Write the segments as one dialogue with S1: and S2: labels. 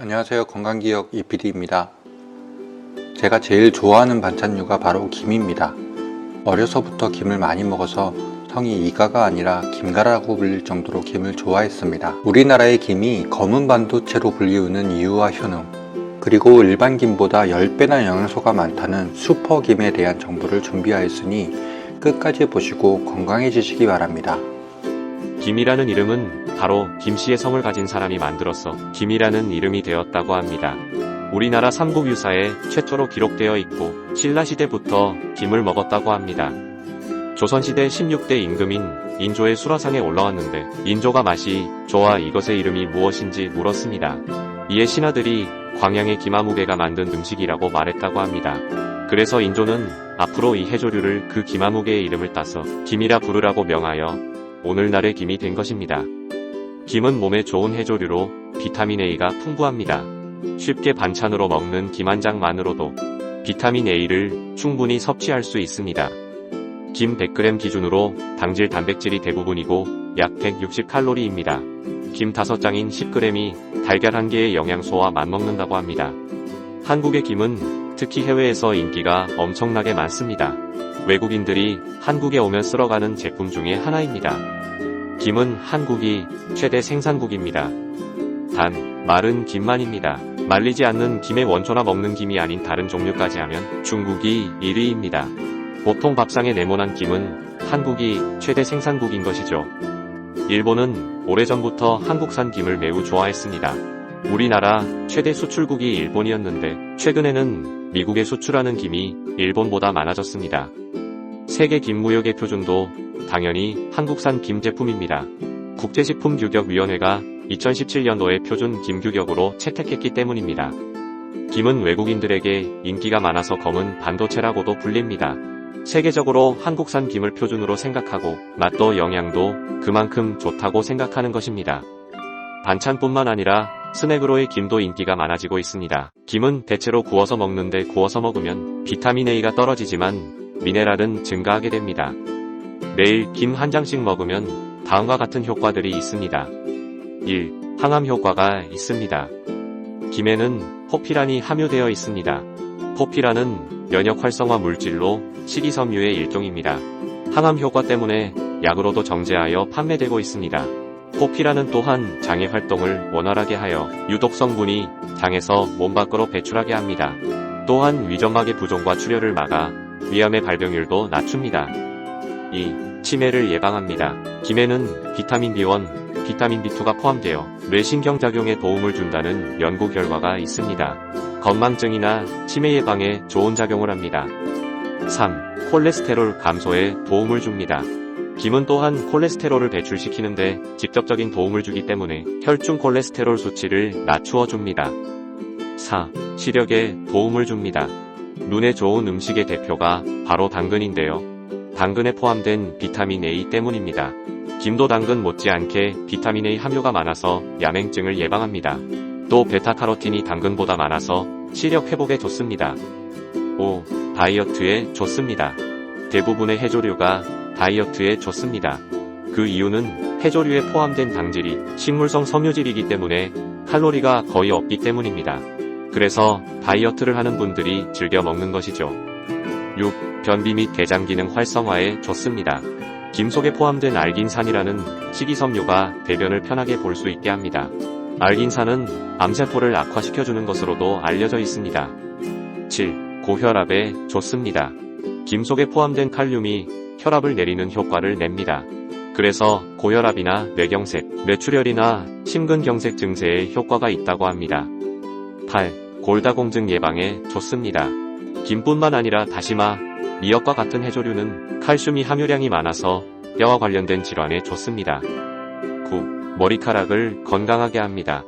S1: 안녕하세요. 건강기억 이PD입니다. 제가 제일 좋아하는 반찬류가 바로 김입니다. 어려서부터 김을 많이 먹어서 성이 이가가 아니라 김가라고 불릴 정도로 김을 좋아했습니다. 우리나라의 김이 검은 반도체로 불리우는 이유와 효능, 그리고 일반 김보다 10배나 영양소가 많다는 슈퍼김에 대한 정보를 준비하였으니 끝까지 보시고 건강해지시기 바랍니다.
S2: 김이라는 이름은 바로 김씨의 성을 가진 사람이 만들어서 김이라는 이름이 되었다고 합니다. 우리나라 삼국유사에 최초로 기록되어 있고 신라시대부터 김을 먹었다고 합니다. 조선시대 16대 임금인 인조의 수라상에 올라왔는데 인조가 맛이 좋아 이것의 이름이 무엇인지 물었습니다. 이에 신하들이 광양의 김아무개가 만든 음식이라고 말했다고 합니다. 그래서 인조는 앞으로 이 해조류를 그 김아무개의 이름을 따서 김이라 부르라고 명하여 오늘날의 김이 된 것입니다. 김은 몸에 좋은 해조류로 비타민 A가 풍부합니다. 쉽게 반찬으로 먹는 김 한 장만으로도 비타민 A를 충분히 섭취할 수 있습니다. 김 100g 기준으로 당질 단백질이 대부분이고 약 160칼로리입니다. 김 5장인 10g이 달걀 1개의 영양소와 맞먹는다고 합니다. 한국의 김은 특히 해외에서 인기가 엄청나게 많습니다. 외국인들이 한국에 오면 쓸어가는 제품 중에 하나입니다. 김은 한국이 최대 생산국입니다. 단, 마른 김만입니다. 말리지 않는 김의 원초나 먹는 김이 아닌 다른 종류까지 하면 중국이 1위입니다. 보통 밥상에 네모난 김은 한국이 최대 생산국인 것이죠. 일본은 오래전부터 한국산 김을 매우 좋아했습니다. 우리나라 최대 수출국이 일본이었는데 최근에는 미국에 수출하는 김이 일본보다 많아졌습니다. 세계 김무역의 표준도 당연히 한국산 김 제품입니다. 국제식품규격위원회가 2017년도에 표준 김 규격으로 채택했기 때문입니다. 김은 외국인들에게 인기가 많아서 검은 반도체라고도 불립니다. 세계적으로 한국산 김을 표준으로 생각하고 맛도 영양도 그만큼 좋다고 생각하는 것입니다. 반찬뿐만 아니라 스낵으로의 김도 인기가 많아지고 있습니다. 김은 대체로 구워서 먹는데 구워서 먹으면 비타민 A가 떨어지지만 미네랄은 증가하게 됩니다. 매일 김 한 장씩 먹으면 다음과 같은 효과들이 있습니다. 1. 항암 효과가 있습니다. 김에는 포피란이 함유되어 있습니다. 포피란은 면역 활성화 물질로 식이섬유의 일종입니다. 항암 효과 때문에 약으로도 정제하여 판매되고 있습니다. 포피라는 또한 장의 활동을 원활하게 하여 유독 성분이 장에서 몸 밖으로 배출하게 합니다. 또한 위점막의 부종과 출혈을 막아 위암의 발병률도 낮춥니다. 2. 치매를 예방합니다. 김에는 비타민 B1, 비타민 B2가 포함되어 뇌신경작용에 도움을 준다는 연구 결과가 있습니다. 건망증이나 치매 예방에 좋은 작용을 합니다. 3. 콜레스테롤 감소에 도움을 줍니다. 김은 또한 콜레스테롤을 배출시키는데 직접적인 도움을 주기 때문에 혈중 콜레스테롤 수치를 낮추어 줍니다. 4. 시력에 도움을 줍니다. 눈에 좋은 음식의 대표가 바로 당근인데요. 당근에 포함된 비타민 A 때문입니다. 김도 당근 못지않게 비타민 A 함유가 많아서 야맹증을 예방합니다. 또 베타카로틴이 당근보다 많아서 시력 회복에 좋습니다. 5. 다이어트에 좋습니다. 대부분의 해조류가 다이어트에 좋습니다. 그 이유는 해조류에 포함된 당질이 식물성 섬유질이기 때문에 칼로리가 거의 없기 때문입니다. 그래서 다이어트를 하는 분들이 즐겨 먹는 것이죠. 6. 변비 및 대장 기능 활성화에 좋습니다. 김 속에 포함된 알긴산이라는 식이섬유가 대변을 편하게 볼 수 있게 합니다. 알긴산은 암세포를 악화시켜주는 것으로도 알려져 있습니다. 7. 고혈압에 좋습니다. 김 속에 포함된 칼륨이 혈압을 내리는 효과를 냅니다. 그래서 고혈압이나 뇌경색, 뇌출혈이나 심근경색 증세에 효과가 있다고 합니다. 8. 골다공증 예방에 좋습니다. 김뿐만 아니라 다시마, 미역과 같은 해조류는 칼슘이 함유량이 많아서 뼈와 관련된 질환에 좋습니다. 9. 머리카락을 건강하게 합니다.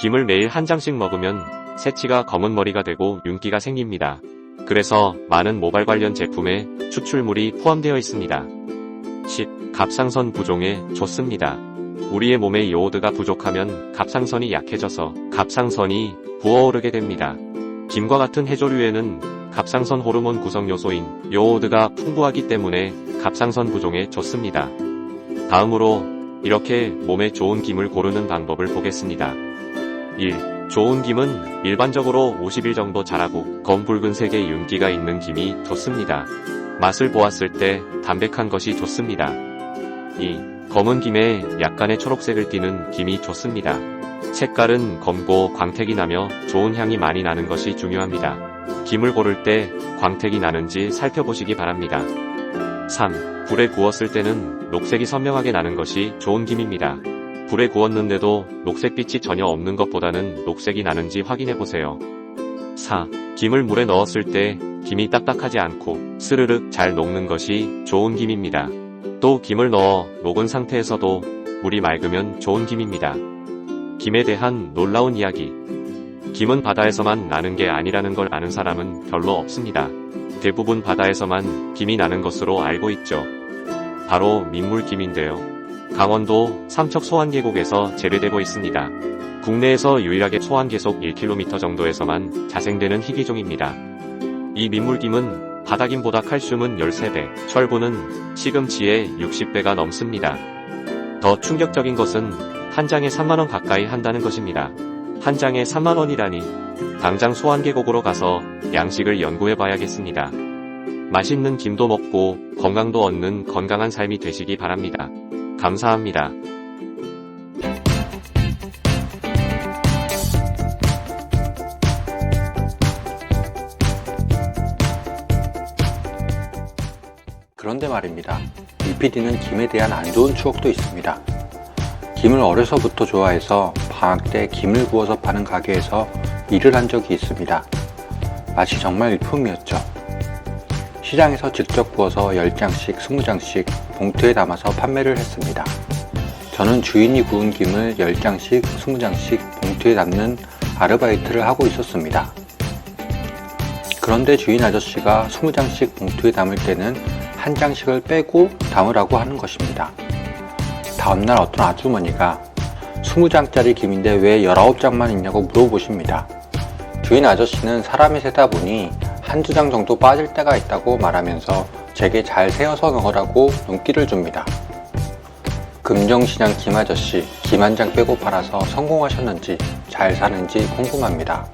S2: 김을 매일 한 장씩 먹으면 새치가 검은 머리가 되고 윤기가 생깁니다. 그래서 많은 모발 관련 제품에 추출물이 포함되어 있습니다. 10. 갑상선 부종에 좋습니다. 우리의 몸에 요오드가 부족하면 갑상선이 약해져서 갑상선이 부어오르게 됩니다. 김과 같은 해조류에는 갑상선 호르몬 구성 요소인 요오드가 풍부하기 때문에 갑상선 부종에 좋습니다. 다음으로 이렇게 몸에 좋은 김을 고르는 방법을 보겠습니다. 1. 좋은 김은 일반적으로 50일 정도 자라고 검 붉은색의 윤기가 있는 김이 좋습니다. 맛을 보았을 때 담백한 것이 좋습니다. 2. 검은 김에 약간의 초록색을 띠는 김이 좋습니다. 색깔은 검고 광택이 나며 좋은 향이 많이 나는 것이 중요합니다. 김을 고를 때 광택이 나는지 살펴보시기 바랍니다. 3. 불에 구웠을 때는 녹색이 선명하게 나는 것이 좋은 김입니다. 불에 구웠는데도 녹색빛이 전혀 없는 것보다는 녹색이 나는지 확인해 보세요. 4. 김을 물에 넣었을 때 김이 딱딱하지 않고 스르륵 잘 녹는 것이 좋은 김입니다. 또 김을 넣어 녹은 상태에서도 물이 맑으면 좋은 김입니다. 김에 대한 놀라운 이야기. 김은 바다에서만 나는 게 아니라는 걸 아는 사람은 별로 없습니다. 대부분 바다에서만 김이 나는 것으로 알고 있죠. 바로 민물김인데요. 강원도 삼척 소환계곡에서 재배되고 있습니다. 국내에서 유일하게 소환계속 1km 정도에서만 자생되는 희귀종입니다. 이 민물김은 바다김보다 칼슘은 13배, 철분은 시금치의 60배가 넘습니다. 더 충격적인 것은 한 장에 3만원 가까이 한다는 것입니다. 한 장에 3만원이라니 당장 소환계곡으로 가서 양식을 연구해 봐야겠습니다. 맛있는 김도 먹고 건강도 얻는 건강한 삶이 되시기 바랍니다. 감사합니다.
S1: 그런데 말입니다. 이 PD는 김에 대한 안 좋은 추억도 있습니다. 김을 어려서부터 좋아해서 방학 때 김을 구워서 파는 가게에서 일을 한 적이 있습니다. 맛이 정말 일품이었죠. 시장에서 직접 구워서 10장씩, 20장씩 봉투에 담아서 판매를 했습니다. 저는 주인이 구운 김을 10장씩, 20장씩 봉투에 담는 아르바이트를 하고 있었습니다. 그런데 주인 아저씨가 20장씩 봉투에 담을 때는 한 장씩을 빼고 담으라고 하는 것입니다. 다음날 어떤 아주머니가 20장짜리 김인데 왜 19장만 있냐고 물어보십니다. 주인 아저씨는 사람이 세다 보니 한두 장 정도 빠질 때가 있다고 말하면서 제게 잘 세어서 넣으라고 눈길을 줍니다. 금정시장 김아저씨 김한장 빼고 팔아서 성공하셨는지 잘 사는지 궁금합니다.